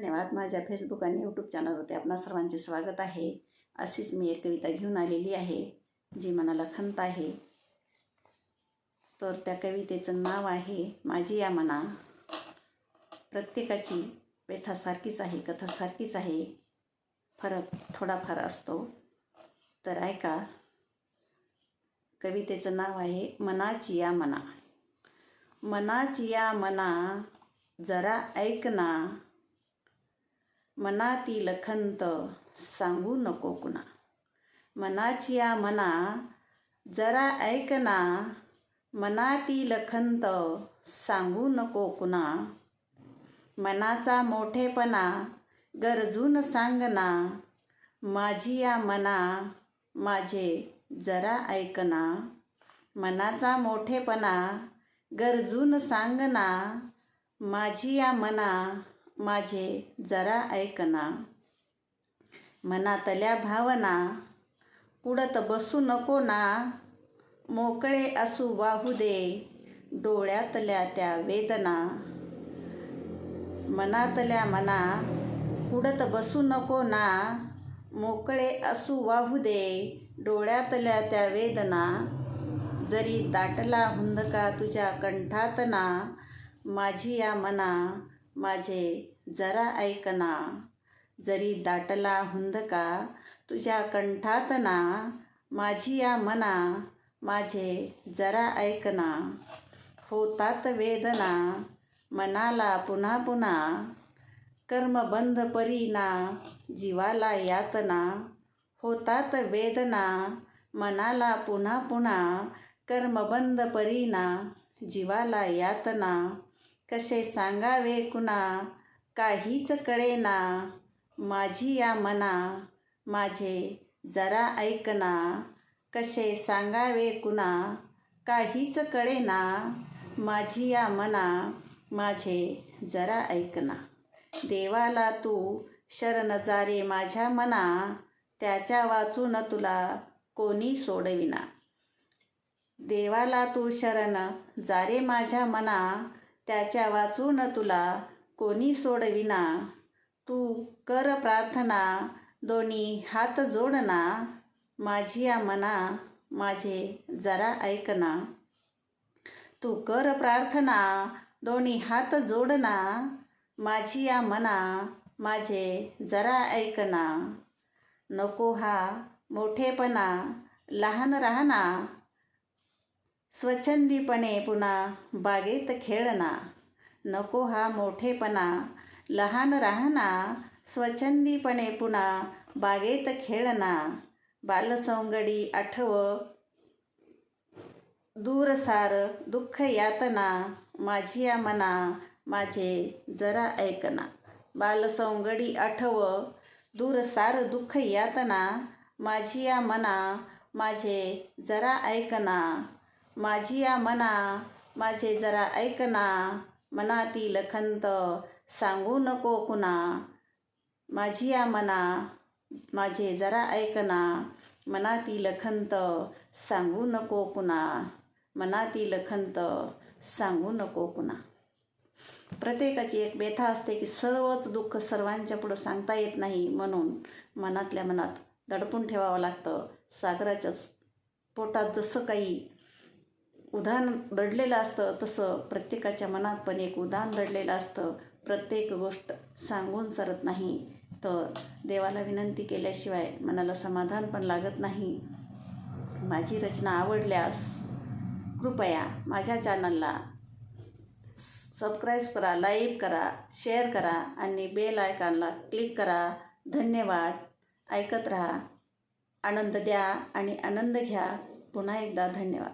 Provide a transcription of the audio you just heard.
धन्यवाद. माझ्या फेसबुक आणि यूट्यूब चॅनलवरती आपणा सर्वांचे स्वागत आहे. अशीच मी एक कविता घेऊन आलेली आहे जी मनाला खंत आहे. तर त्या कवितेचं नाव आहे माझी या मना. प्रत्येकाची व्यथा सारखीच आहे कथा सारखीच आहे. फरक थोडाफार असतो. तर ऐका. कवितेचं नाव आहे मनाची या मना. मनाची या मना जरा ऐक ना. मनातील खंत सांगू नको कुणा. मनाची या मना जरा ऐक ना. मनातील खंत सांगू नको कुणा. मनाचा मोठेपणा गरजून सांग ना. माझी या मना माझे जरा ऐकना मनाचा मोठेपणा गरजून सांग ना. माझी या मना माझे जरा ऐकना मनातल्या भावना कुडत बसू नको ना. मोकळे असू वाहू दे डोळ्यातल्या त्या वेदना. मनातल्या मना कुडत बसू नको ना. मोकळे असू वाहू दे डोळ्यातल्या त्या वेदना. जरी दाटला हुंदका तुझ्या कंठात ना माझी या मना माझे जरा ऐकना जरी दाटला हुंदका तुझ्या कंठात ना माझी या मना माझे जरा ऐकना होतात वेदना मनाला पुन्हा पुन्हा कर्मबंध परीना जीवाला यातना होतात वेदना मनाला पुन्हा पुन्हा कर्मबंध परीना जीवाला यातना कसे सांगावे कुणा काहीच कळेना. माझी या मना माझे जरा ऐकना. कसे सांगावे कुणा? काहीच कळेना. माझी या मना माझे जरा ऐकना. देवाला तू शरण जारे माझ्या मना. त्याच्या वाचून तुला कोणी सोडविना. देवाला तू शरण जारे माझ्या मना. त्याच्या वाचून तुला कोणी सोडविना? तू कर प्रार्थना दोन्ही हात जोडना. माझी या मना माझे जरा ऐकना. तू कर प्रार्थना दोन्ही हात जोडना. माझी या मना माझे जरा ऐकना. नको हा मोठेपणा लहान राहना. स्वच्छंदीपणे पुन्हा बागेत खेळना. नको हा मोठेपणा. लहान राहना स्वच्छंदीपणे पुन्हा बागेत खेळना. बालसौंगडी आठव दूरसार दुःख यातना. माझी या मना माझे जरा ऐकना. बालसौंगडी आठव दूरसार दुःख यातना. माझी या मना माझे जरा ऐकना. माझी या मना माझे जरा ऐकना. मनातील खंत सांगू नको कुणा. माझी या मना माझे जरा ऐकना मनातील खंत सांगू नको कुणा. मनातील खंत सांगू नको कुणा. प्रत्येकाची एक व्यथा असते की सर्वच दुःख सर्वांच्या पुढं सांगता येत नाही म्हणून मनातल्या मनात दडपून ठेवावं लागतं. सागराच्याच पोटात जसं काही उदाहरण दडलेलं असतं तसं प्रत्येकाच्या मनात पण एक उदाहरण दडलेलं असतं. प्रत्येक गोष्ट सांगून सरत नाही. तर देवाला विनंती केल्याशिवाय मनाला समाधान पण लागत नाही. माझी रचना आवडल्यास कृपया माझ्या चॅनलला सबस्क्राईब करा लाईक करा शेअर करा आणि बेल आयकॉनला क्लिक करा. धन्यवाद. ऐकत राहा. आनंद द्या आणि आनंद घ्या. पुन्हा एकदा धन्यवाद.